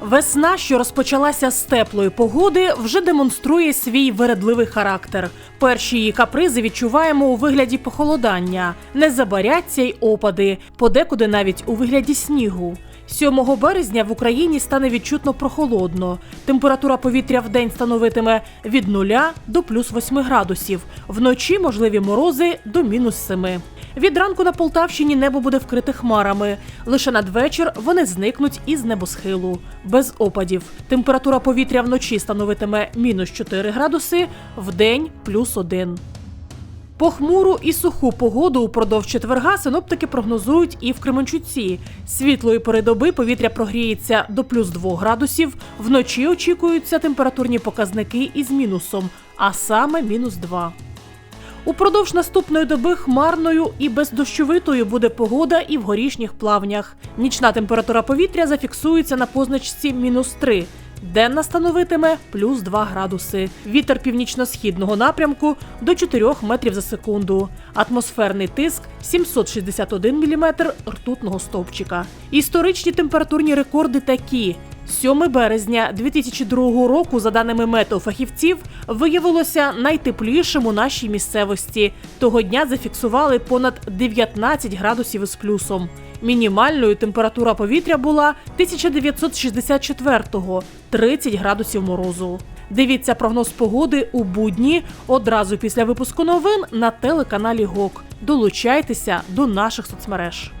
Весна, що розпочалася з теплої погоди, вже демонструє свій вередливий характер. Перші її капризи відчуваємо у вигляді похолодання, не забаряться й опади, подекуди навіть у вигляді снігу. 7 березня в Україні стане відчутно прохолодно. Температура повітря в день становитиме від 0 до плюс 8 градусів. Вночі можливі морози до мінус 7. Від ранку на Полтавщині небо буде вкрите хмарами. Лише надвечір вони зникнуть із небосхилу. Без опадів. Температура повітря вночі становитиме мінус 4 градуси, вдень плюс 1. Похмуру і суху погоду упродовж четверга синоптики прогнозують і в Кременчуці. Світлої пори доби повітря прогріється до плюс 2 градусів. Вночі очікуються температурні показники із мінусом, а саме мінус 2. Упродовж наступної доби хмарною і бездощовитою буде погода і в горішніх плавнях. Нічна температура повітря зафіксується на позначці мінус 3. Денна становитиме плюс 2 градуси. Вітер північно-східного напрямку до 4 метрів за секунду. Атмосферний тиск 761 міліметр ртутного стовпчика. Історичні температурні рекорди такі. 7 березня 2002 року, за даними метеофахівців, виявилося найтеплішим у нашій місцевості. Того дня зафіксували понад 19 градусів із плюсом. Мінімальною температура повітря була 1964-го – 30 градусів морозу. Дивіться прогноз погоди у будні одразу після випуску новин на телеканалі ГОК. Долучайтеся до наших соцмереж.